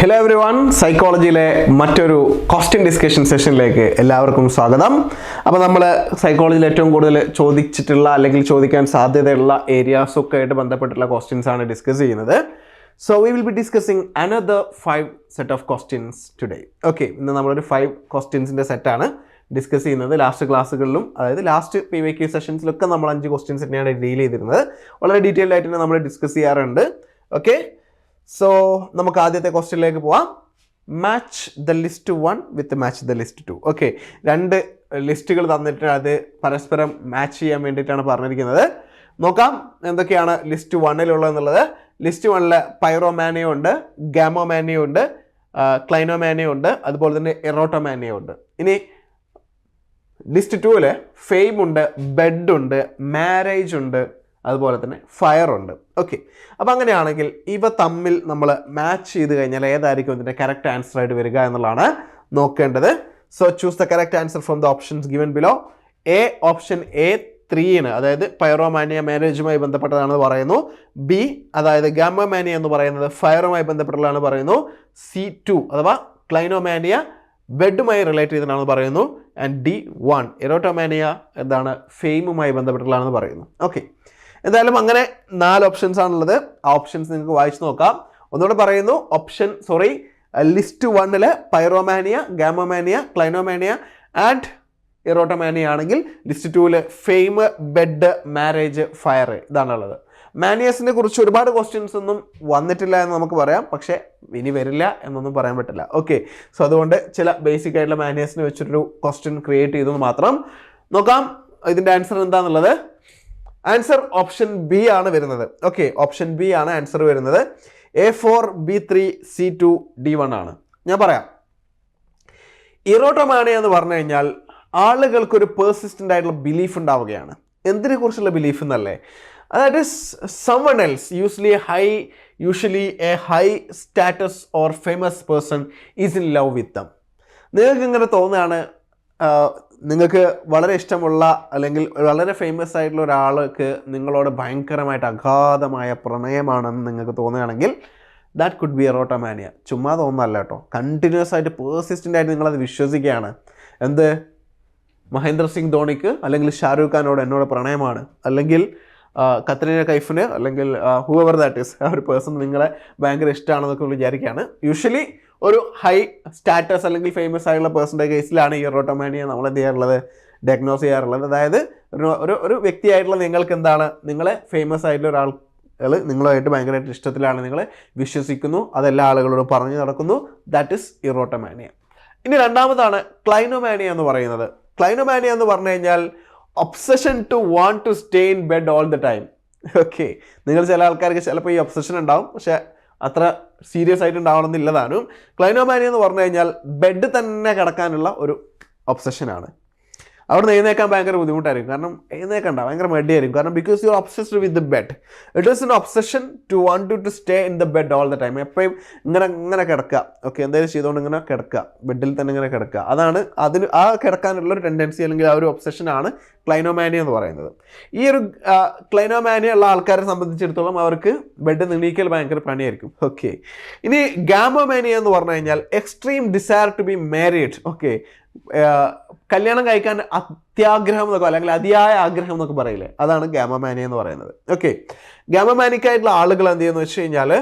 Hello every one സൈക്കോളജിയിലെ മറ്റൊരു question discussion സെഷനിലേക്ക് എല്ലാവർക്കും സ്വാഗതം. അപ്പോൾ നമ്മൾ സൈക്കോളജിയിൽ ഏറ്റവും കൂടുതൽ ചോദിച്ചിട്ടുള്ള അല്ലെങ്കിൽ ചോദിക്കാൻ സാധ്യതയുള്ള ഏരിയാസ് ഒക്കെ ആയിട്ട് ബന്ധപ്പെട്ടുള്ള ക്വസ്റ്റ്യൻസ് ആണ് ഡിസ്കസ് ചെയ്യുന്നത്. So we will be discussing another five set of questions today okay ഇന്ന് നമ്മളൊരു ഫൈവ് ക്വസ്റ്റ്യൻസിന്റെ സെറ്റാണ് ഡിസ്കസ് ചെയ്യുന്നത്. ലാസ്റ്റ് ക്ലാസ്സുകളിലും അതായത് ലാസ്റ്റ് പി വൈ ക്യു സെഷൻസിലൊക്കെ നമ്മൾ അഞ്ച് ക്വസ്റ്റ്യൻസ് തന്നെയാണ് ഡീൽ ചെയ്തിരുന്നത്. വളരെ ഡീറ്റെയിൽഡ് ആയിട്ട് തന്നെ നമ്മൾ ഡിസ്കസ് ചെയ്യാറുണ്ട്. ഓക്കെ സോ നമുക്ക് ആദ്യത്തെ ക്വസ്റ്റ്യനിലേക്ക് പോവാം. Match the list one with match the list two okay രണ്ട് ലിസ്റ്റുകൾ തന്നിട്ട് അത് പരസ്പരം മാച്ച് ചെയ്യാൻ വേണ്ടിയിട്ടാണ് പറഞ്ഞിരിക്കുന്നത്. നോക്കാം എന്തൊക്കെയാണ് ലിസ്റ്റ് വണ്ണിലുള്ളത് എന്നുള്ളത് ലിസ്റ്റ് വണ്ണിൽ പൈറോമാനിയോ ഉണ്ട് ഗാമോമാനിയോ ഉണ്ട് ക്ലൈനോമാനിയോ ഉണ്ട് അതുപോലെ തന്നെ എറോട്ടോമാനിയോ ഉണ്ട്. ഇനി ലിസ്റ്റ് ടൂവിൽ ഫെയിം ഉണ്ട് ബെഡ് ഉണ്ട് മാരേജ് ഉണ്ട് അതുപോലെ തന്നെ ഫയർ ഉണ്ട്. ഓക്കെ അപ്പോൾ അങ്ങനെയാണെങ്കിൽ ഇവ തമ്മിൽ നമ്മൾ മാച്ച് ചെയ്ത് കഴിഞ്ഞാൽ ഏതായിരിക്കും ഇതിന്റെ കറക്റ്റ് ആൻസർ ആയിട്ട് വരിക എന്നുള്ളതാണ് നോക്കേണ്ടത്. So choose the correct answer from the options given below A option A ത്രീന് അതായത് പൈറോമാനിയ മാരേജുമായി ബന്ധപ്പെട്ടതാണെന്ന് പറയുന്നു. ബി അതായത് ഗാമോമാനിയ എന്ന് പറയുന്നത് ഫയറുമായി ബന്ധപ്പെട്ടതാണ് പറയുന്നു. സി ടു അഥവാ ക്ലൈനോമാനിയ ബെഡുമായി റിലേറ്റ് ചെയ്തതാണെന്ന് പറയുന്നു. ആൻഡ് ഡി വൺ എറോട്ടോമാനിയ എന്താണ് ഫെയിമുമായി ബന്ധപ്പെട്ടുള്ളതാണെന്ന് പറയുന്നു. ഓക്കെ എന്തായാലും അങ്ങനെ നാല് ഓപ്ഷൻസ് ആണുള്ളത്. ആ ഓപ്ഷൻസ് നിങ്ങൾക്ക് വായിച്ചു നോക്കാം. ഒന്നുകൂടെ പറയുന്നു. ഓപ്ഷൻ സോറി ലിസ്റ്റ് വണ്ണിൽ പൈറോമാനിയ ഗാമോമാനിയ ക്ലൈനോമാനിയ ആൻഡ് ഇറോട്ടോമാനിയ ആണെങ്കിൽ ലിസ്റ്റ് ടൂവിൽ ഫെയിം ബെഡ് മാരേജ് ഫയർ ഇതാണുള്ളത്. മാനിയസിനെ കുറിച്ച് ഒരുപാട് ക്വസ്റ്റ്യൻസ് ഒന്നും വന്നിട്ടില്ല എന്ന് നമുക്ക് പറയാം. പക്ഷേ ഇനി വരില്ല എന്നൊന്നും പറയാൻ പറ്റില്ല. ഓക്കെ സോ അതുകൊണ്ട് ചില ബേസിക് ആയിട്ടുള്ള മാനിയസിനെ വെച്ചൊരു ക്വസ്റ്റ്യൻ ക്രിയേറ്റ് ചെയ്തെന്ന് മാത്രം നോക്കാം. ഇതിന്റെ ആൻസർ എന്താണെന്നുള്ളത് ആൻസർ ഓപ്ഷൻ ബി ആണ് വരുന്നത്. ഓക്കെ ഓപ്ഷൻ ബി ആണ് ആൻസർ വരുന്നത്. A four B three C two D one ആണ്. ഞാൻ പറയാം. ഇറോട്ടോമാനിയ എന്ന് പറഞ്ഞു കഴിഞ്ഞാൽ ആളുകൾക്ക് ഒരു പേഴ്സിസ്റ്റന്റ് ആയിട്ടുള്ള ബിലീഫ് ഉണ്ടാവുകയാണ്. എന്തിനെ കുറിച്ചുള്ള ബിലീഫ് എന്നല്ലേ? അതായത് someone else usually high usually a high status or famous person is in love with them നിങ്ങൾക്ക് ഇങ്ങനെ തോന്നുകയാണ് നിങ്ങൾക്ക് വളരെ ഇഷ്ടമുള്ള അല്ലെങ്കിൽ വളരെ ഫേമസ് ആയിട്ടുള്ള ഒരാൾക്ക് നിങ്ങളോട് ഭയങ്കരമായിട്ട് അഗാധമായ പ്രണയമാണെന്ന് നിങ്ങൾക്ക് തോന്നുകയാണെങ്കിൽ ദാറ്റ് കുഡ് ബി എറോട്ടോമാനിയ ചുമ്മാ തോന്നുന്നതല്ല കേട്ടോ. കണ്ടിന്യൂസ് ആയിട്ട് പേഴ്സിസ്റ്റന്റ് ആയിട്ട് നിങ്ങളത് വിശ്വസിക്കുകയാണ്. എന്ത്? മഹേന്ദ്ര സിംഗ് ധോണിക്ക് അല്ലെങ്കിൽ ഷാരൂഖ് ഖാനോട് എന്നോട് പ്രണയമാണ്. അല്ലെങ്കിൽ കത്രീന കൈഫിന് അല്ലെങ്കിൽ ഹൂവർ ദാറ്റ് ഈസ് ആ ഒരു പേഴ്സൺ നിങ്ങളെ ഭയങ്കര ഇഷ്ടമാണെന്നൊക്കെ വിചാരിക്കുകയാണ്. യൂഷ്വലി ഒരു ഹൈ സ്റ്റാറ്റസ് അല്ലെങ്കിൽ ഫേമസ് ആയിട്ടുള്ള പേഴ്സന്റെ കേസിലാണ് ഈ റോട്ടോമാനിയ നമ്മൾ എന്ത് ചെയ്യാറുള്ളത്? ഡയഗ്നോസ് ചെയ്യാറുള്ളത്. അതായത് ഒരു ഒരു വ്യക്തിയായിട്ടുള്ള നിങ്ങൾക്ക് എന്താണ്? നിങ്ങളെ ഫേമസ് ആയിട്ടുള്ള ഒരാൾ നിങ്ങളുമായിട്ട് ഭയങ്കരമായിട്ട് ഇഷ്ടത്തിലാണ്. നിങ്ങൾ വിശ്വസിക്കുന്നു. അതെല്ലാ ആളുകളോട് പറഞ്ഞു നടക്കുന്നു. ദാറ്റ് ഇസ് ഇറോട്ടോമാനിയ ഇനി രണ്ടാമതാണ് ക്ലൈനോമാനിയ എന്ന് പറയുന്നത്. ക്ലൈനോമാനിയ എന്ന് പറഞ്ഞു കഴിഞ്ഞാൽ obsession to want to stay in bed all the time okay നിങ്ങൾ ചില ആൾക്കാർക്ക് ചിലപ്പോൾ ഈ ഒബ്സഷൻ ഉണ്ടാവും. പക്ഷെ അത്ര സീരിയസ് ആയിട്ട് ഉണ്ടാവണമെന്നില്ല താനും. ക്ലൈനോമാനിയ എന്ന് പറഞ്ഞു കഴിഞ്ഞാൽ ബെഡ് തന്നെ കിടക്കാനുള്ള ഒരു ഒബ്സഷനാണ് അവിടെ നിന്ന് എഴുന്നേക്കാൻ ഭയങ്കര ബുദ്ധിമുട്ടായിരിക്കും. കാരണം എഴുന്നേക്കണ്ട ഭയങ്കര മടിയായിരിക്കും. കാരണം because you obsessed with the bed it is an obsession to want to stay in the bed all the time എപ്പോഴും ഇങ്ങനെ ഇങ്ങനെ കിടക്കുക. ഓക്കെ എന്തായാലും ചെയ്തുകൊണ്ട് ഇങ്ങനെ കിടക്കുക. ബെഡിൽ തന്നെ ഇങ്ങനെ കിടക്കുക. അതാണ് അതിന് ആ കിടക്കാനുള്ള ഒരു ടെൻഡൻസി അല്ലെങ്കിൽ ആ ഒരു ഒബ്സഷനാണ് ക്ലൈനോമാനിയ എന്ന് പറയുന്നത്. ഈ ഒരു ക്ലൈനോമാനിയ ഉള്ള ആൾക്കാരെ സംബന്ധിച്ചിടത്തോളം അവർക്ക് ബെഡ് നീക്കൽ ഭയങ്കര പണിയായിരിക്കും. ഓക്കെ ഇനി ഗാമോമാനിയ എന്ന് പറഞ്ഞു കഴിഞ്ഞാൽ extreme desire to be married okay കല്യാണം കഴിക്കാൻ അത്യാഗ്രഹം എന്നൊക്കെ അല്ലെങ്കിൽ അതിയായ ആഗ്രഹം എന്നൊക്കെ പറയില്ലേ? അതാണ് ഗാമമാനി എന്ന് പറയുന്നത്. ഓക്കെ ഗാമമാനിക്കായിട്ടുള്ള ആളുകൾ എന്ത് ചെയ്യുന്നു വെച്ച് കഴിഞ്ഞാൽ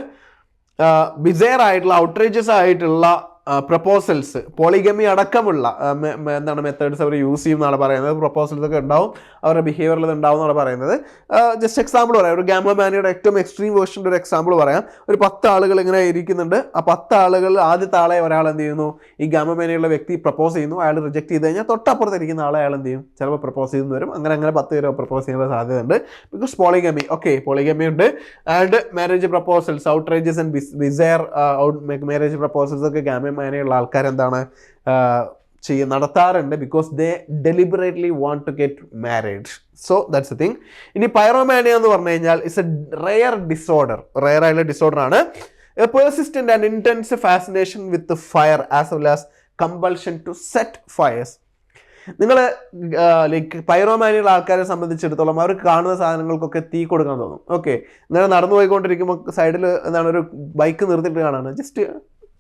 ബിസയർ ആയിട്ടുള്ള ഔട്ട്റേജസ് ആയിട്ടുള്ള പ്രപ്പോസൽസ് പോളിഗമി അടക്കമുള്ള എന്താണ് മെത്തേഡ്സ് അവർ യൂസ് ചെയ്യും എന്നാണ് പറയുന്നത്. പ്രപ്പോസൽസ് ഒക്കെ ഉണ്ടാവും അവരുടെ ബിഹേവിയറിൽ ഉണ്ടാവും എന്നാണ് പറയുന്നത്. ജസ്റ്റ് എക്സാമ്പിൾ പറയാം. ഒരു ഗാമമാനിയുടെ ഏറ്റവും എക്സ്ട്രീം വേർഷന്റെ ഒരു എക്സാമ്പിൾ പറയാം. ഒരു പത്ത് ആളുകൾ ഇങ്ങനെ ഇരിക്കുന്നുണ്ട്. ആ പത്ത് ആളുകൾ ആദ്യത്തെ ആളെ ഒരാൾ എന്ത് ചെയ്യുന്നു? ഈ ഗാമമാനിയുള്ള വ്യക്തി പ്രപ്പോസ് ചെയ്യുന്നു. അയാൾ റിജക്ട് ചെയ്ത് കഴിഞ്ഞാൽ തൊട്ടപ്പുറത്ത് ഇരിക്കുന്ന ആളെ അയാൾ എന്ത് ചെയ്യും? ചിലപ്പോൾ പ്രപ്പോസ് ചെയ്യുന്നു വരും. അങ്ങനെ അങ്ങനെ പത്ത് പേരോ പ്രപ്പോസ് ചെയ്യാനുള്ള സാധ്യതയുണ്ട്. ബിക്കോസ് പോളിഗമി ഓക്കെ പോളിഗമി ഉണ്ട്. And marriage proposals outrageous and bizarre marriage proposals ഒക്കെ ഗാമമാനിയുള്ള ആൾക്കാർ എന്താണ് ചെയ്യ നടത്താറുണ്ട്. Because they deliberately want to get married so that's a thing ഇനി പൈറോമാനിയ എന്ന് പറഞ്ഞു കഴിഞ്ഞാൽ it's a rare disorder rare ആയിട്ടുള്ള ഡിസോർഡർ ആണ്. A persistent and intense fascination with fire as well as compulsion to set fires നിങ്ങൾ like പൈറോമാനിയുള്ള ആൾക്കാരെ സംബന്ധിച്ചിടത്തോളം അവർ കാണുന്ന സാധനങ്ങൾക്കൊക്കെ തീ കൊടുക്കാൻ തോന്നും. ഓക്കെ ഇങ്ങനെ നടന്നു പോയിക്കൊണ്ടിരിക്കുമ്പോൾ സൈഡിൽ എന്താണ് ഒരു ബൈക്ക് നിർത്തിയിട്ട് കാണാണ്. ജസ്റ്റ്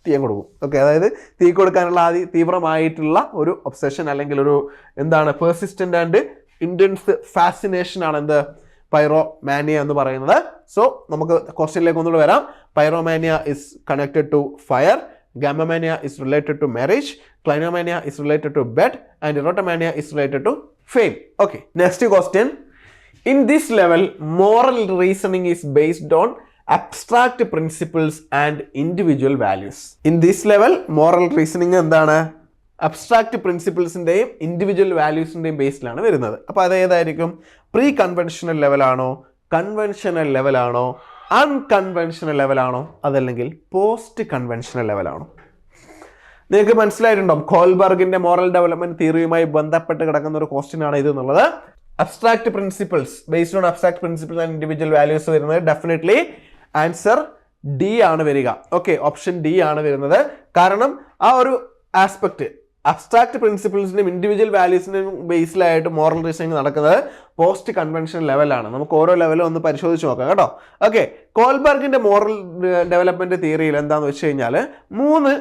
ചെയ്യാൻ കൊടുക്കും. ഓക്കെ അതായത് തീ കൊടുക്കാനുള്ള ആദ്യ തീവ്രമായിട്ടുള്ള ഒരു ഒബ്സെഷൻ അല്ലെങ്കിൽ ഒരു എന്താണ് പെർസിസ്റ്റന്റ് ആൻഡ് ഇന്റൻസ് ഫാസിനേഷൻ ആണ് എന്ത്? പൈറോമാനിയ എന്ന് പറയുന്നത്. സോ നമുക്ക് ക്വസ്റ്റ്യനിലേക്ക് ഒന്നുകൂടെ വരാം. Pyromania is connected to fire gamomania is related to marriage clinomania is related to bed and erotomania is related to fame okay next question in this level moral reasoning is based on abstract principles and individual values in this level moral reasoning എന്താണ്? Abstract പ്രിൻസിപ്പിൾസിന്റെയും individual വാല്യൂസിന്റെയും ബേസിലാണ് വരുന്നത്. അപ്പോൾ അതേതായിരിക്കും pre conventional ലെവലാണോ conventional ലെവലാണോ unconventional ലെവലാണോ അതല്ലെങ്കിൽ പോസ്റ്റ് കൺവെൻഷണൽ ലെവലാണോ നിങ്ങൾക്ക് മനസ്സിലായിട്ടുണ്ടാവും കോൾബർഗിന്റെ മോറൽ ഡെവലപ്മെന്റ് തിയറിയുമായി ബന്ധപ്പെട്ട് കിടക്കുന്ന ഒരു ക്വസ്റ്റ്യൻ ആണ് ഇത് എന്നുള്ളത്. Abstract principles based on abstract principles and individual values വരുന്നത് ഡെഫിനറ്റ്ലി ആൻസർ ഡി ആണ് വരിക. ഓക്കെ ഓപ്ഷൻ ഡി ആണ് വരുന്നത്. കാരണം ആ ഒരു ആസ്പെക്ട് അബ്സ്ട്രാക്ട് പ്രിൻസിപ്പിൾസിനും ഇൻഡിവിജ്വൽ വാല്യൂസിനും ബേസിലായിട്ട് മോറൽ റീസണിങ് നടക്കുന്നത് പോസ്റ്റ് കൺവെൻഷൻ ലെവലാണ് നമുക്ക് ഓരോ ലെവലും ഒന്ന് പരിശോധിച്ച് നോക്കാം കേട്ടോ. ഓക്കെ കോൾബർഗിന്റെ മോറൽ ഡെവലപ്മെന്റ് തിയറിയിൽ എന്താണെന്ന് വെച്ച് കഴിഞ്ഞാൽ മൂന്ന്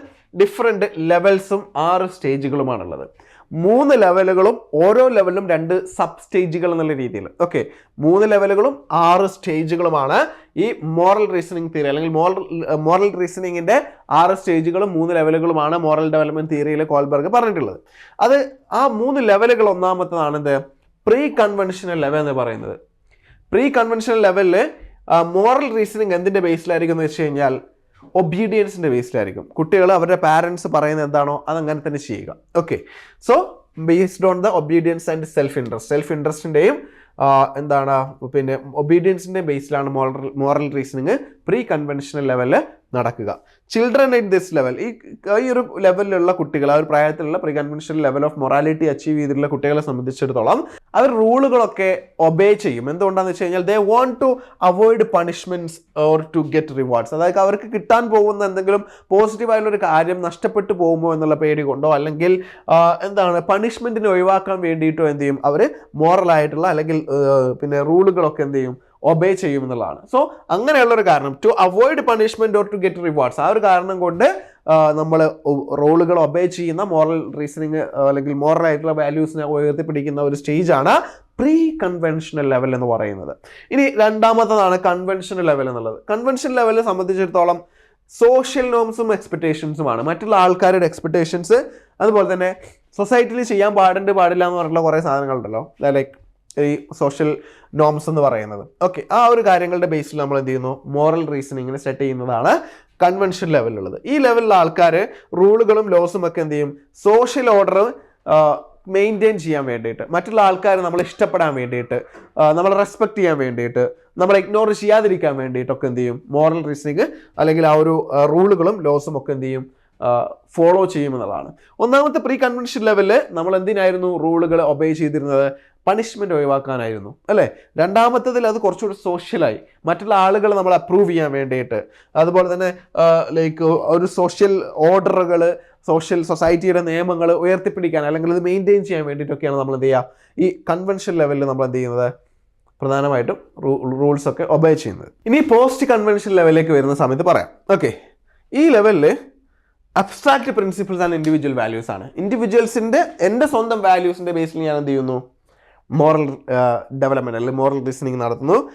ഡിഫറെന്റ് ലെവൽസും ആറ് സ്റ്റേജുകളുമാണുള്ളത് മൂന്ന് ലെവലുകളും ഓരോ ലെവലിലും രണ്ട് സബ് സ്റ്റേജുകൾ എന്നുള്ള രീതിയിൽ. ഓക്കെ മൂന്ന് ലെവലുകളും ആറ് സ്റ്റേജുകളുമാണ് ഈ മോറൽ റീസണിങ് തിയറി അല്ലെങ്കിൽ മോറൽ മോറൽ റീസണിങ്ങിന്റെ ആറ് സ്റ്റേജുകളും മൂന്ന് ലെവലുകളുമാണ് മോറൽ ഡെവലപ്മെന്റ് തിയറിയിൽ കോൾബർഗ് പറഞ്ഞിട്ടുള്ളത്. അത് ആ മൂന്ന് ലെവലുകൾ ഒന്നാമത്തതാണ് എന്ത്? പ്രീ കൺവെൻഷണൽ ലെവൽ എന്ന് പറയുന്നത്. പ്രീ കൺവെൻഷണൽ ലെവലിൽ മോറൽ റീസണിങ് എന്തിന്റെ ബേസിലായിരിക്കും എന്ന് വെച്ച് കഴിഞ്ഞാൽ ഒബീഡിയൻസിന്റെ ബേസിലായിരിക്കും കുട്ടികൾ അവരുടെ പാരൻസ് പറയുന്നത് എന്താണോ അതങ്ങനെ തന്നെ ചെയ്യുക. Okay so based on the obedience and self interest self ഇൻട്രസ്റ്റിന്റെയും എന്താണ് പിന്നെ ഒബീഡിയൻസിന്റെ ബേസിലാണ് moral moral reasoning pre conventional ലെവലിൽ നടക്കുക. ചിൽഡ്രൻ അറ്റ് ദിസ് ലെവൽ ഈ ഈ ഒരു ലെവലിലുള്ള കുട്ടികൾ ആ ഒരു പ്രായത്തിലുള്ള pre conventional level of morality achieve ചെയ്തിട്ടുള്ള കുട്ടികളെ സംബന്ധിച്ചിടത്തോളം അവർ റൂളുകളൊക്കെ ഒബേ ചെയ്യും. എന്തുകൊണ്ടാണെന്ന് വെച്ച് കഴിഞ്ഞാൽ they want to avoid punishments or to get rewards അതായത് അവർക്ക് കിട്ടാൻ പോകുന്ന എന്തെങ്കിലും പോസിറ്റീവായുള്ളൊരു കാര്യം നഷ്ടപ്പെട്ടു പോകുമോ എന്നുള്ള പേടി കൊണ്ടോ അല്ലെങ്കിൽ എന്താണ് പണിഷ്മെന്റിനെ ഒഴിവാക്കാൻ വേണ്ടിയിട്ടോ എന്ത് ചെയ്യും? അവർ മോറലായിട്ടുള്ള അല്ലെങ്കിൽ പിന്നെ റൂളുകളൊക്കെ എന്ത് ചെയ്യും? ഒബേ ചെയ്യുമെന്നുള്ളതാണ്. സോ അങ്ങനെയുള്ള ഒരു കാരണം. To avoid punishment or to get rewards ആ ഒരു കാരണം കൊണ്ട് നമ്മൾ റോളുകൾ ഒബേ ചെയ്യുന്ന മോറൽ റീസണിങ് അല്ലെങ്കിൽ മോറൽ ആയിട്ടുള്ള വാല്യൂസിനെ ഉയർത്തിപ്പിടിക്കുന്ന ഒരു സ്റ്റേജാണ് പ്രീ കൺവെൻഷണൽ ലെവൽ എന്ന് പറയുന്നത്. ഇനി രണ്ടാമത്തതാണ് കൺവെൻഷണൽ ലെവൽ എന്നുള്ളത്. കൺവെൻഷൻ ലെവലിനെ സംബന്ധിച്ചിടത്തോളം സോഷ്യൽ നോംസും എക്സ്പെക്ടേഷൻസുമാണ് മറ്റുള്ള ആൾക്കാരുടെ എക്സ്പെക്ടേഷൻസ് അതുപോലെ തന്നെ സൊസൈറ്റിയിൽ ചെയ്യാൻ പാടുണ്ട് പാടില്ല എന്ന് പറഞ്ഞിട്ടുള്ള കുറേ സാധനങ്ങളുണ്ടല്ലോ. ലൈക്ക് ഈ സോഷ്യൽ നോംസ് എന്ന് പറയുന്നത്. ഓക്കെ ആ ഒരു കാര്യങ്ങളുടെ ബേസിൽ നമ്മൾ എന്ത് ചെയ്യുന്നു മോറൽ റീസണിങ്ങിന് സെറ്റ് ചെയ്യുന്നതാണ് കൺവെൻഷൻ ലെവലിലുള്ളത് ഈ ലെവലിലുള്ള ആൾക്കാർ റൂളുകളും ലോസും ഒക്കെ എന്ത് ചെയ്യും സോഷ്യൽ ഓർഡർ മെയിന്റെയിൻ ചെയ്യാൻ വേണ്ടിയിട്ട്. മറ്റുള്ള ആൾക്കാരെ നമ്മൾ ഇഷ്ടപ്പെടാൻ വേണ്ടിയിട്ട് നമ്മളെ റെസ്പെക്ട് ചെയ്യാൻ വേണ്ടിയിട്ട് നമ്മൾ ഇഗ്നോർ ചെയ്യാതിരിക്കാൻ വേണ്ടിയിട്ടൊക്കെ എന്ത് ചെയ്യും മോറൽ റീസണിങ് അല്ലെങ്കിൽ ആ ഒരു റൂളുകളും ലോസും ഒക്കെ എന്ത് ചെയ്യും ഫോളോ ചെയ്യുമെന്നുള്ളതാണ് ഒന്നാമത്തെ പ്രീ കൺവെൻഷൻ ലെവലിൽ നമ്മൾ എന്തിനായിരുന്നു റൂളുകൾ ഒബേ ചെയ്തിരുന്നത്? പണിഷ്മെന്റ് ഒഴിവാക്കാനായിരുന്നു. അല്ലേ? രണ്ടാമത്തതിൽ അത് കുറച്ചുകൂടി സോഷ്യലായി മറ്റുള്ള ആളുകൾ നമ്മൾ അപ്രൂവ് ചെയ്യാൻ വേണ്ടിയിട്ട്. അതുപോലെ തന്നെ ലൈക്ക് ഒരു സോഷ്യൽ ഓർഡറുകൾ സോഷ്യൽ സൊസൈറ്റിയുടെ നിയമങ്ങൾ ഉയർത്തിപ്പിടിക്കാൻ അല്ലെങ്കിൽ അത് മെയിന്റെയിൻ ചെയ്യാൻ വേണ്ടിയിട്ടൊക്കെയാണ് നമ്മൾ എന്ത് ചെയ്യുക? ഈ കൺവെൻഷൻ ലെവലിൽ നമ്മൾ എന്ത് ചെയ്യുന്നത്? പ്രധാനമായിട്ടും റൂൾസ് ഒക്കെ ഒബേ ചെയ്യുന്നത്. ഇനി പോസ്റ്റ് കൺവെൻഷൻ ലെവലിലേക്ക് വരുന്ന സമയത്ത് പറയാം. ഓക്കെ ഈ ലെവലിൽ abstract principles and individual values ആണ്. ഇൻഡിവിജ്വൽസിന്റെ എന്റെ സ്വന്തം വാല്യൂസിന്റെ ബേസിൽ ഞാൻ എന്ത് ചെയ്യുന്നു? മോറൽ ഡെവലപ്മെന്റ് അല്ലെങ്കിൽ മോറൽ റീസണിങ് നടത്തുന്നു.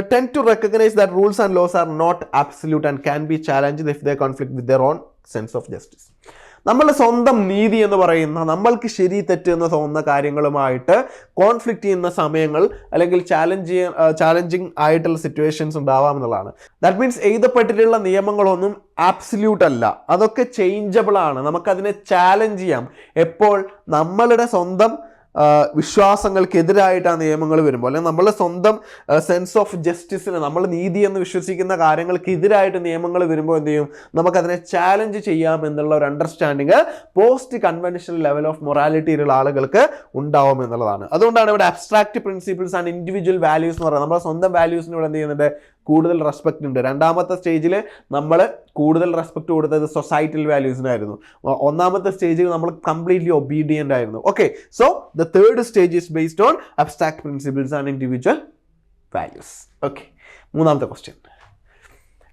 Tend to recognise that rules and laws are not absolute and can be challenge if the conflict with their own sense of justice നമ്മളുടെ സ്വന്തം നീതി എന്ന് പറയുന്ന നമ്മൾക്ക് ശരി തെറ്റ് എന്ന് തോന്നുന്ന കാര്യങ്ങളുമായിട്ട് കോൺഫ്ലിക്റ്റ് ചെയ്യുന്ന സമയങ്ങൾ അല്ലെങ്കിൽ ചാലഞ്ച് ചാലഞ്ചിങ് ആയിട്ടുള്ള സിറ്റുവേഷൻസ് ഉണ്ടാവാം എന്നുള്ളതാണ്. ദാറ്റ് മീൻസ് എഴുതപ്പെട്ടിട്ടുള്ള നിയമങ്ങളൊന്നും ആബ്സല്യൂട്ട് അല്ല. അതൊക്കെ ചേഞ്ചബിൾ ആണ്. നമുക്കതിനെ ചാലഞ്ച് ചെയ്യാം. എപ്പോൾ? നമ്മളുടെ സ്വന്തം വിശ്വാസങ്ങൾക്കെതിരായിട്ട് നിയമങ്ങൾ വരുമ്പോൾ അല്ലെങ്കിൽ നമ്മളുടെ സ്വന്തം സെൻസ് ഓഫ് ജസ്റ്റിസിന് നമ്മൾ നീതി എന്ന് വിശ്വസിക്കുന്ന കാര്യങ്ങൾക്കെതിരായിട്ട് നിയമങ്ങൾ വരുമ്പോൾ എന്ത് ചെയ്യും? നമുക്കതിനെ ചാലഞ്ച് ചെയ്യാം എന്നുള്ള ഒരു understanding post conventional level of മൊറാലിറ്റിയിലുള്ള ആളുകൾക്ക് ഉണ്ടാവും എന്നുള്ളതാണ്. അതുകൊണ്ടാണ് ഇവിടെ abstract principles and individual values എന്ന് പറയുന്നത്. നമ്മുടെ സ്വന്തം വാല്യൂസിന് ഇവിടെ എന്ത് ചെയ്യുന്നുണ്ട്? കൂടുതൽ റെസ്പെക്റ്റ് ഉണ്ട്. രണ്ടാമത്തെ സ്റ്റേജിൽ നമ്മൾ കൂടുതൽ റെസ്പെക്റ്റ് കൊടുത്തത് സൊസൈറ്റൽ വാല്യൂസിനായിരുന്നു ഒന്നാമത്തെ സ്റ്റേജിൽ നമ്മൾ കംപ്ലീറ്റ്ലി ഒബീഡിയന്റ് ആയിരുന്നു. Okay so the third stage is based on abstract principles and individual values okay മൂന്നാമത്തെ question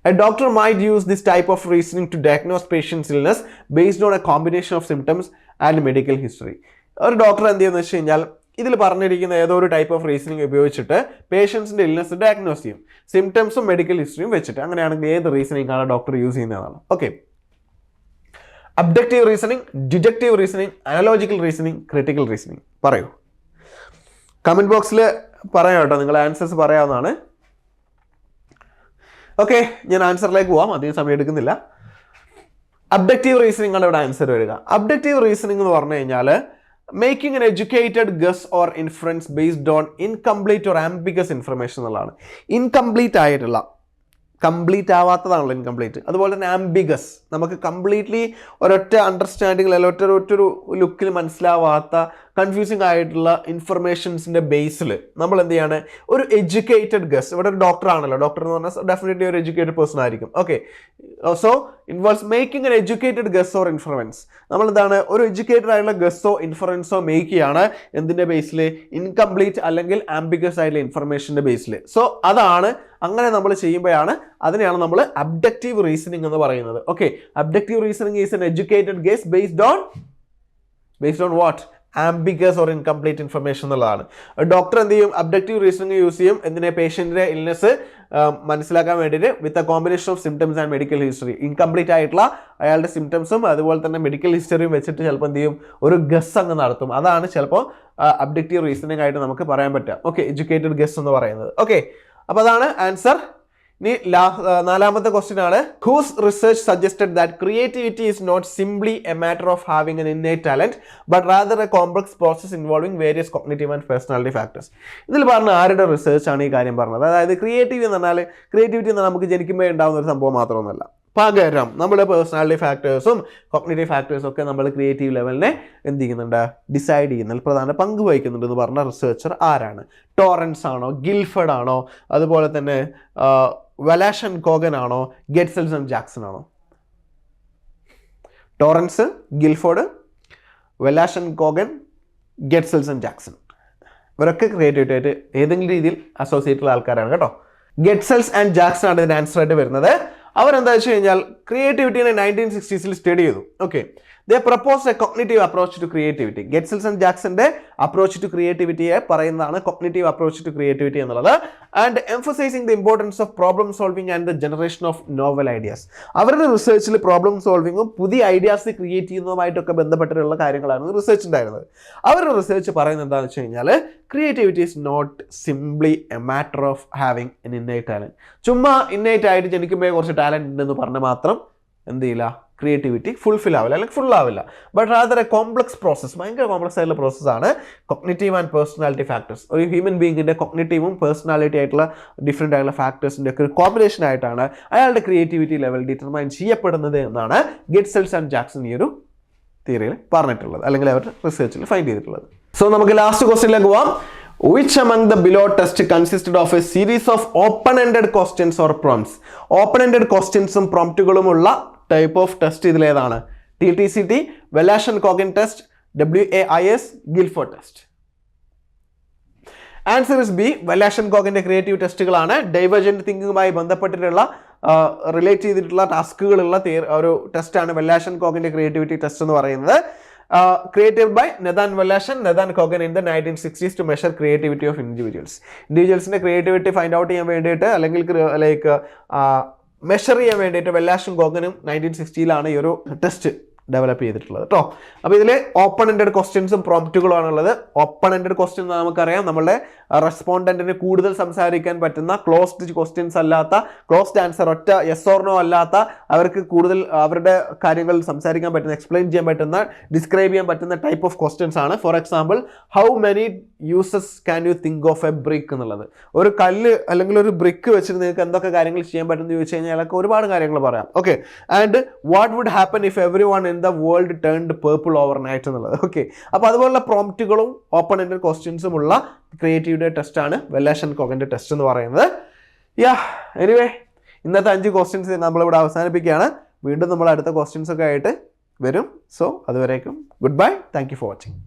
a doctor might use this type of reasoning to diagnose patient's illness based on a combination of symptoms and medical history ഒരു doctor എന്ത് ചെയ്യുന്നത് വെച്ച് കഴിഞ്ഞാൽ ഇതിൽ പറഞ്ഞിരിക്കുന്ന ഏതോ ഒരു ടൈപ്പ് ഓഫ് റീസണിങ് ഉപയോഗിച്ചിട്ട് പേഷ്യൻസിന്റെ ഇൽനെസ് ഡയഗ്നോസ് ചെയ്യും. സിംറ്റംസും മെഡിക്കൽ ഹിസ്റ്ററിയും വെച്ചിട്ട് അങ്ങനെയാണെങ്കിൽ ഏത് റീസണിങ് ആണ് ഡോക്ടർ യൂസ് ചെയ്യുന്നതാണ് okay abductive reasoning deductive reasoning analogical reasoning critical reasoning പറയൂ. കമന്റ് ബോക്സിൽ പറയാം കേട്ടോ നിങ്ങൾ ആൻസേഴ്സ് പറയാവുന്നതാണ്. ഓക്കെ ഞാൻ ആൻസറിലേക്ക് പോവാം അധികം സമയം എടുക്കുന്നില്ല. അബ്ജക്റ്റീവ് റീസണിംഗ് ആണ് ഇവിടെ ആൻസർ വരിക. അബ്ജക്റ്റീവ് റീസണിംഗ് എന്ന് പറഞ്ഞു കഴിഞ്ഞാൽ making an educated guess or influence based on incomplete or ambiguous information എന്നുള്ളതാണ്. ഇൻകംപ്ലീറ്റ് ആയിട്ടുള്ള കംപ്ലീറ്റ് ആവാത്തതാണല്ലോ ഇൻകംപ്ലീറ്റ് അതുപോലെ തന്നെ ആംബിഗസ് നമുക്ക് കംപ്ലീറ്റ്ലി ഒരൊറ്റ അണ്ടർസ്റ്റാൻഡിങ്ങിൽ അല്ല ഒറ്റ ഒറ്റൊരു ലുക്കിൽ മനസ്സിലാവാത്ത കൺഫ്യൂസിങ് ആയിട്ടുള്ള ഇൻഫർമേഷൻസിന്റെ ബേസിൽ നമ്മൾ എന്ത് ചെയ്യാണ്? ഒരു എഡ്യൂക്കേറ്റഡ് ഗസ് ഇവിടെ ഒരു ഡോക്ടർ ആണല്ലോ. ഡോക്ടർ എന്ന് പറഞ്ഞാൽ ഡെഫിനറ്റ്ലി ഒരു എഡ്യൂക്കേറ്റഡ് പേഴ്സൺ ആയിരിക്കും. Okay so involves making an educated guess or influence നമ്മൾ എന്താണ് ഒരു എഡ്യൂക്കേറ്റഡ് ആയിട്ടുള്ള ഗസ്സോ ഇൻഫ്ലുവൻസോ മേക്ക് ചെയ്യാണ്. എന്തിന്റെ ബേസിൽ ഇൻകംപ്ലീറ്റ് അല്ലെങ്കിൽ ആംബിഗസ് ആയിട്ടുള്ള ഇൻഫർമേഷന്റെ ബേസിൽ സോ അതാണ് അങ്ങനെ നമ്മൾ ചെയ്യുമ്പോഴാണ് അതിനെയാണ് നമ്മൾ അബ്ഡക്റ്റീവ് റീസണിങ് എന്ന് പറയുന്നത്. Okay abductive reasoning is an educated guess based on based on what ambiguous or incomplete information എന്നുള്ളതാണ്. ഡോക്ടർ എന്ത് ചെയ്യും? അബ്ഡക്റ്റീവ് റീസണിങ് യൂസ് ചെയ്യും. എന്തിനെ? പേഷ്യന്റിന്റെ ഇൽനെസ് മനസ്സിലാക്കാൻ വേണ്ടിയിട്ട് with a combination of symptoms and medical history incomplete ആയിട്ടുള്ള അയാളുടെ സിംറ്റംസും അതുപോലെ തന്നെ മെഡിക്കൽ ഹിസ്റ്ററിയും വെച്ചിട്ട് ചിലപ്പോൾ എന്ത് ചെയ്യും? ഒരു ഗസ് അങ്ങ് നടത്തും. അതാണ് ചിലപ്പോൾ അബ്ഡക്റ്റീവ് റീസണിംഗ് ആയിട്ട് നമുക്ക് പറയാൻ പറ്റുക. ഓക്കെ എഡ്യൂക്കേറ്റഡ് ഗസ് എന്ന് പറയുന്നത്. ഓക്കെ അപ്പോൾ അതാണ് ആൻസർ ഇനി നാലാമത്തെ ക്വസ്റ്റ്യൻ ആണ്. Whose research suggested that creativity is not simply a matter of having an innate talent but rather a complex process involving various cognitive and personality factors ഇതിൽ പറഞ്ഞ ആരുടെ റിസർച്ച് ആണ് ഈ കാര്യം പറഞ്ഞത്? അതായത് ക്രിയേറ്റീവ് എന്ന് പറഞ്ഞാൽ ക്രിയേറ്റിവിറ്റി എന്ന് നമുക്ക് ജനിക്കുമ്പോൾ ഉണ്ടാകുന്ന ഒരു സംഭവം മാത്രമൊന്നുമല്ല. പകരം നമ്മുടെ പേഴ്സണാലിറ്റി ഫാക്ടേഴ്സും കോഗ്നേറ്റീവ് ഫാക്ടേഴ്സും ഒക്കെ നമ്മൾ ക്രിയേറ്റീവ് ലെവലിനെ എന്ത് ചെയ്യുന്നുണ്ട്? ഡിസൈഡ് ചെയ്യുന്നതിൽ പ്രധാന പങ്ക് വഹിക്കുന്നുണ്ട് എന്ന് പറഞ്ഞ റിസർച്ചർ ആരാണ്? ടോറൻസ് ആണോ? ഗിൽഫഡ് ആണോ? അതുപോലെ തന്നെ വലാഷൻ കോഗൻ ആണോ ഗെറ്റ്സൽസ് ആൻഡ് ജാക്സൺ ആണോ Torrance Guilford Wallach Kogan Getzels and Jackson. ഇവരൊക്കെ ക്രിയേറ്റീവായിട്ട് ഏതെങ്കിലും രീതിയിൽ അസോസിയേറ്റ് ഉള്ള ആൾക്കാരാണ് കേട്ടോ. ഗെറ്റ്സൽസ് ആൻഡ് ജാക്സൺ ആണ് ഇതിന്റെ ആൻസർ ആയിട്ട് വരുന്നത്. അവരെന്താ വെച്ച് കഴിഞ്ഞാൽ ക്രിയേറ്റിവിറ്റിനെ നയന്റീൻ സിക്സ്റ്റീസിൽ സ്റ്റഡി ചെയ്തു. Okay they propose a cognitive approach to creativity ഗെറ്റ്സിൽസൺ ജാക്സന്റെ അപ്രോച്ച് ടു ക്രിയേറ്റിവിറ്റിയെ പറയുന്നതാണ് കൊഗ്നേറ്റീവ് അപ്രോച്ച് ടു ക്രിയേറ്റിവിറ്റി എന്നുള്ളത്. And emphasising the importance of problem solving and the generation of novel ideas അവരുടെ റിസർച്ചിൽ പ്രോബ്ലം സോൾവിങ്ങും പുതിയ ഐഡിയാസ് ക്രിയേറ്റ് ചെയ്യുന്നതുമായിട്ടൊക്കെ ബന്ധപ്പെട്ടിട്ടുള്ള കാര്യങ്ങളാണ് റിസർച്ച് ഉണ്ടായിരുന്നത്. അവരുടെ റിസർച്ച് പറയുന്നത് എന്താണെന്ന് വെച്ച് കഴിഞ്ഞാൽ creativity is not simply a matter of having an innate talent ചുമ്മാ ഇന്നേറ്റ് ആയിട്ട് ജനിക്കുമ്പോൾ കുറച്ച് ടാലന്റ് ഉണ്ടെന്ന് പറഞ്ഞാൽ മാത്രം എന്ത് ചെയ്യില്ല? ക്രിയേറ്റിവിറ്റി ഫുൾഫിൽ ആവില്ല അല്ലെങ്കിൽ ഫുൾ ആവില്ല. But rather a complex process ഭയങ്കര കോംപ്ലക്സ് ആയിട്ടുള്ള പ്രോസസ്സാണ് കൊഗ്നേറ്റീവ് ആൻഡ് പേഴ്സണാലിറ്റി ഫാക്ടേഴ്സ് ഒരു ഹ്യൂമൻ ബീങ്ങിന്റെ കൊഗ്നേറ്റീവും പേഴ്സണാലിറ്റി ആയിട്ടുള്ള ഡിഫറെന്റ് ആയിട്ടുള്ള ഫാക്ടേഴ്സിന്റെ ഒക്കെ ഒരു കോമ്പിനേഷൻ ആയിട്ടാണ് അയാളുടെ ക്രിയേറ്റിവിറ്റി ലെവൽ ഡിറ്റർമൈൻ ചെയ്യപ്പെടുന്നത് എന്നാണ് ഗിറ്റ്സെൽസ് ആൻഡ് ജാക്സൺ ഈ ഒരു തിയറിയിൽ പറഞ്ഞിട്ടുള്ളത് അല്ലെങ്കിൽ അവരുടെ റിസർച്ചിൽ ഫൈൻഡ് ചെയ്തിട്ടുള്ളത്. സോ നമുക്ക് ലാസ്റ്റ് ക്വസ്റ്റ്യനിലേക്ക് പോവാം. Which among the below test consisted of a series of open-ended questions or prompts? Open-ended ക്വസ്റ്റ്യൻസും പ്രോംപ്റ്റുകളുമുള്ള ടൈപ്പ് ഓഫ് ടെസ്റ്റ് ഇതിലേതാണ്. T T C T Wallach Kogan test W A I S Guilford test answer is B Wallach കോഗിന്റെ creative ടെസ്റ്റുകളാണ് divergent തിങ്കിങ്ങുമായി ബന്ധപ്പെട്ടിട്ടുള്ള relate ചെയ്തിട്ടുള്ള ടാസ്കുകളുള്ള ഒരു ടെസ്റ്റാണ് വെല്ലാഷൻ കോഗിന്റെ creativity test എന്ന് പറയുന്നത്. Created by Nathan Wallach Nathan Kogan in the nineteen sixties to measure creativity of individuals ഇൻഡിവിജ്വൽസിന്റെ creativity find out ചെയ്യാൻ വേണ്ടിയിട്ട് അല്ലെങ്കിൽ ലൈക്ക് മെഷർ ചെയ്യാൻ വേണ്ടിയിട്ട് വെല്ലാഷും ഗോഗനും നയന്റീൻ സിക്സ്റ്റിയിലാണ് ഈ ഒരു ടെസ്റ്റ് ഡെവലപ്പ് ചെയ്തിട്ടുള്ളത് കേട്ടോ അപ്പോൾ ഇതിൽ ഓപ്പൺ എൻഡഡ് ക്വസ്റ്റ്യൻസും പ്രോംപ്റ്റുകളുമാണുള്ളത് ഓപ്പൺ എൻഡഡ് ക്വസ്റ്റ്യൻ നമുക്കറിയാം. നമ്മളുടെ റെസ്പോണ്ടന്റിന് കൂടുതൽ സംസാരിക്കാൻ പറ്റുന്ന ക്ലോസ്ഡ് ക്വസ്റ്റ്യൻസ് അല്ലാത്ത ക്ലോസ്ഡ് ആൻസർ ഒറ്റ യെസ് ഓർണോ അല്ലാത്ത അവർക്ക് കൂടുതൽ അവരുടെ കാര്യങ്ങൾ സംസാരിക്കാൻ പറ്റുന്ന എക്സ്പ്ലെയിൻ ചെയ്യാൻ പറ്റുന്ന ഡിസ്ക്രൈബ് ചെയ്യാൻ പറ്റുന്ന ടൈപ്പ് ഓഫ് ക്വസ്റ്റ്യൻസ് ആണ്. For example how many uses can you think of a brick എന്നുള്ളത്. ഒരു കല്ല് അല്ലെങ്കിൽ ഒരു ബ്രിക്ക് വെച്ചിട്ട് നിങ്ങൾക്ക് എന്തൊക്കെ കാര്യങ്ങൾ ചെയ്യാൻ പറ്റുമെന്ന് ചോദിച്ചു കഴിഞ്ഞാൽ അതൊക്കെ ഒരുപാട് കാര്യങ്ങൾ പറയാം. Okay and what would happen if everyone in the world turned purple overnight എന്നുള്ളത്. ഓക്കെ അപ്പോൾ അതുപോലുള്ള പ്രോംപ്റ്റുകളും ഓപ്പൺ എൻഡ് ക്വസ്റ്റ്യൻസും ഉള്ള ക്രിയേറ്റീവിന്റെ ടെസ്റ്റാണ് വെല്ലാഷൻ കോഗന്റെ ടെസ്റ്റ് എന്ന് പറയുന്നത്. യാ എനിവേ ഇന്നത്തെ അഞ്ച് ക്വസ്റ്റ്യൻസ് നമ്മളിവിടെ അവസാനിപ്പിക്കുകയാണ്. വീണ്ടും നമ്മൾ അടുത്ത ക്വസ്റ്റ്യൻസ് ഒക്കെ ആയിട്ട് വരും. സോ അതുവരേക്കും goodbye thank you for watching